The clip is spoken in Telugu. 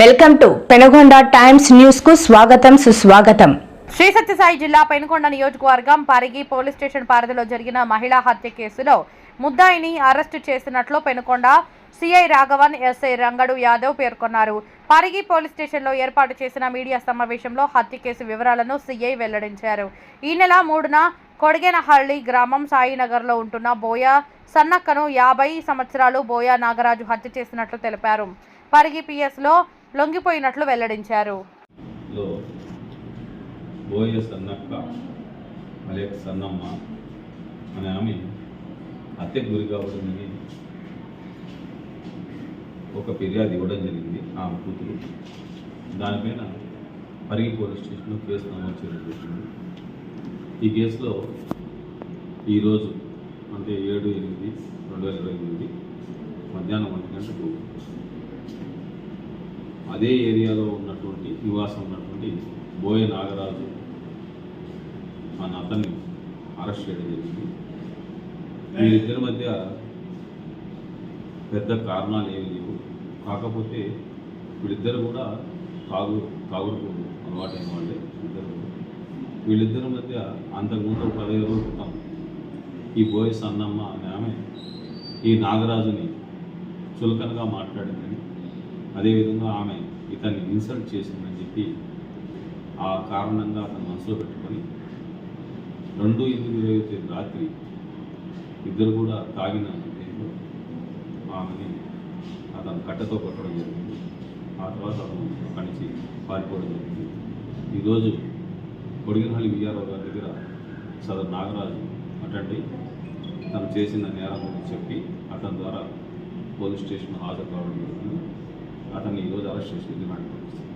వెల్కమ్ టు పెనుగొండ టైమ్స్ న్యూస్కు స్వాగతం సుస్వాగతం. శ్రీ సత్యసాయి జిల్లా పెనుకొండ నియోజకవర్గం పరిగి పోలీస్ స్టేషన్ పరిధిలో జరిగిన మహిళా హత్య కేసులో ముద్దాయిని అరెస్టు చేసినట్లు పెనుకొండ సిఐ రాఘవన్ ఎస్ఐ రంగడు యాదవ్ పేర్కొన్నారు. పరిగి పోలీస్ స్టేషన్లో ఏర్పాటు చేసిన మీడియా సమావేశంలో హత్య కేసు వివరాలను సిఐ వెల్లడించారు. ఈ నెల మూడున కొడిగేనహಳ್ಳಿ గ్రామం సాయినగర్లో ఉంటున్న బోయ సన్నక్కను యాభై సంవత్సరాలు బోయా నాగరాజు హత్య చేసినట్లు తెలిపారు. పరిగి పిఎస్లో లొంగిపోయినట్లు వెల్లడించారు. లో బోయ సన్నక్క అలేక సన్నమ్మ అనే ఆమె హత్యకు గురి కావడమని ఒక ఫిర్యాదు ఇవ్వడం జరిగింది ఆమె కూతురు. దానిపైన పరిగి పోలీస్ స్టేషన్లో కేసు నమోదు చేయడం జరిగింది. ఈ కేసులో ఈరోజు అంటే ఏడు ఎనిమిది రెండు వేల ఇరవై ఎనిమిది మధ్యాహ్నం ఒంటి గంటకు అదే ఏరియాలో ఉన్నటువంటి నివాసం ఉన్నటువంటి బోయ నాగరాజు మన అతన్ని అరెస్ట్ చేయడం జరిగింది. వీరిద్దరి మధ్య పెద్ద కారణాలు ఏమి లేవు. కాకపోతే వీళ్ళిద్దరు కూడా తాగు తాగుడుకు అలవాటైన వాళ్ళే ఇద్దరు వీళ్ళిద్దరి మధ్య అంతకుముందు పదిహేను రోజుల క్రితం ఈ బోయ సన్నమ్మ అనే ఆమె ఈ నాగరాజుని చులకనగా మాట్లాడిందని అదేవిధంగా ఆమె ఇతన్ని ఇన్సల్ట్ చేసిందని చెప్పి ఆ కారణంగా అతను మనసులో పెట్టుకొని రెండు ఎనిమిది ఇరవై తేదీ రాత్రి ఇద్దరు కూడా తాగిన టైంలో ఆమెని అతను కట్టతో కొట్టడం జరిగింది. ఆ తర్వాత అతను అక్కడి నుంచి పారిపోవడం జరిగింది. ఈరోజు కొడిగినహల్లి విఆర్ఓ గారి దగ్గర సదరు నాగరాజు అటండి. తను చేసిన నేరం గురించి చెప్పి అతని ద్వారా పోలీస్ స్టేషన్ హాజరు కావడం జరిగింది. అతన్ని ఈరోజు అరెస్ట్ చేసి రిమాండ్ పంపిస్తుంది